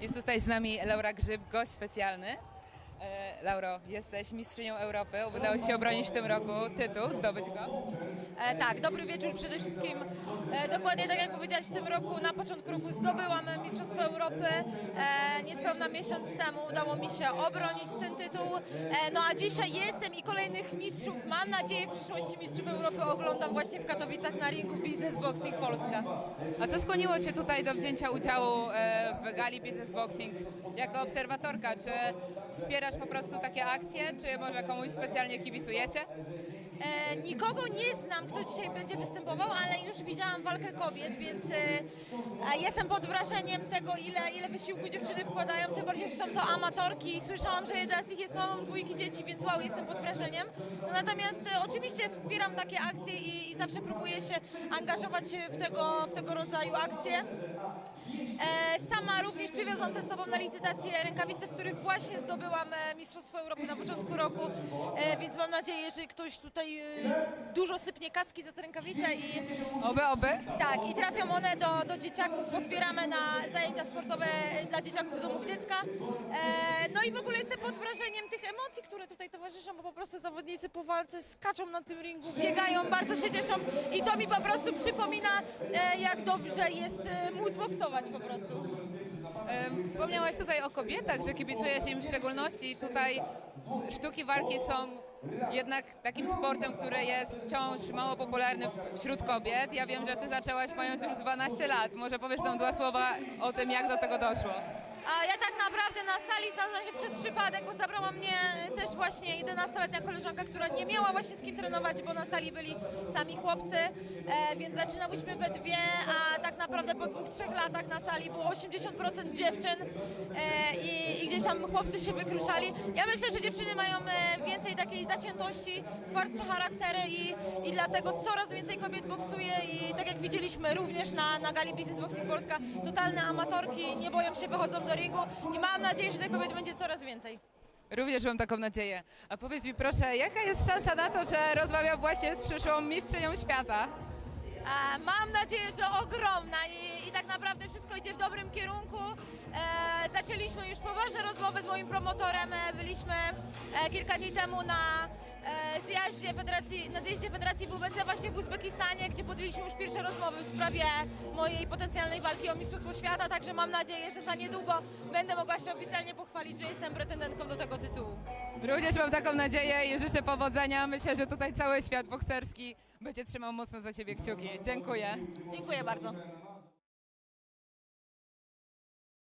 Jest tutaj z nami Laura Grzyb, gość specjalny. Lauro, jesteś mistrzynią Europy. Udało Ci się obronić w tym roku tytuł, zdobyć go. E, tak, dobry wieczór przede wszystkim. E, dokładnie tak jak powiedziałaś, w tym roku, na początku roku zdobyłam Mistrzostwo Europy. E, niespełna miesiąc temu udało mi się obronić ten tytuł. E, no a dzisiaj jestem i kolejnych mistrzów, mam nadzieję w przyszłości mistrzów Europy oglądam właśnie w Katowicach na ringu Business Boxing Polska. A co skłoniło Cię tutaj do wzięcia udziału e, w gali Business Boxing jako obserwatorka? Czy wspierasz po prostu takie akcje, czy może komuś specjalnie kibicujecie? E, nikogo nie znam, kto dzisiaj będzie występował, ale już widziałam walkę kobiet, więc e, jestem pod wrażeniem tego, ile, ile wysiłku dziewczyny wkładają, tym bardziej, że są to amatorki. Słyszałam, że jedna z nich jest mamą dwójki dzieci, więc wow, jestem pod wrażeniem. No, natomiast e, oczywiście wspieram takie akcje i, i zawsze próbuję się angażować w tego, w tego rodzaju akcje. E, sama również przywiozłam ze sobą na licytację rękawice, w których właśnie zdobyłam e, Mistrzostwo Europy na początku roku, e, więc mam nadzieję, że ktoś tutaj e, dużo sypnie kaski za te rękawice i Oby, oby. tak, i trafią one do, do dzieciaków, pozbieramy na zajęcia sportowe dla dzieciaków z domów dziecka. E, no i w ogóle jestem pod wrażeniem tych emocji, które tutaj towarzyszą, bo po prostu zawodnicy po walce skaczą na tym ringu, biegają, bardzo się cieszą i to mi po prostu przypomina, e, jak dobrze jest e, móc boksować po prostu. Wspomniałaś tutaj o kobietach, że kibicujesz im w szczególności. Tutaj sztuki walki są jednak takim sportem, który jest wciąż mało popularny wśród kobiet. Ja wiem, że ty zaczęłaś mając już 12 lat. Może powiesz nam dwa słowa o tym, jak do tego doszło. A ja tak naprawdę na sali znalazłam się przez przypadek, bo zabrała mnie też właśnie 11-letnia koleżanka, która nie miała właśnie z kim trenować, bo na sali byli sami chłopcy, e, więc zaczynałyśmy we dwie, a tak naprawdę po dwóch, trzech latach na sali było 80% dziewczyn e, i, i gdzieś tam chłopcy się wykruszali. Ja myślę, że dziewczyny mają e, więcej takiej zaciętości, twardsze charaktery i, i dlatego coraz więcej kobiet boksuje i tak jak widzieliśmy również na, na gali Business Boxing Polska, totalne amatorki, nie boją się, wychodzą do ringu i mam nadzieję, że tych kobiet będzie coraz więcej. Również mam taką nadzieję. A powiedz mi proszę, jaka jest szansa na to, że rozmawiam właśnie z przyszłą mistrzynią świata? E, mam nadzieję, że ogromna i, i tak naprawdę wszystko idzie w dobrym kierunku. E, zaczęliśmy już poważne rozmowy z moim promotorem. E, byliśmy e, kilka dni temu na zjeździe Federacji, na zjeździe Federacji WBC właśnie w Uzbekistanie, gdzie podjęliśmy już pierwsze rozmowy w sprawie mojej potencjalnej walki o Mistrzostwo Świata, także mam nadzieję, że za niedługo będę mogła się oficjalnie pochwalić, że jestem pretendentką do tego tytułu. Również mam taką nadzieję i życzę powodzenia. Myślę, że tutaj cały świat bokserski będzie trzymał mocno za ciebie kciuki. Dziękuję. Dziękuję bardzo.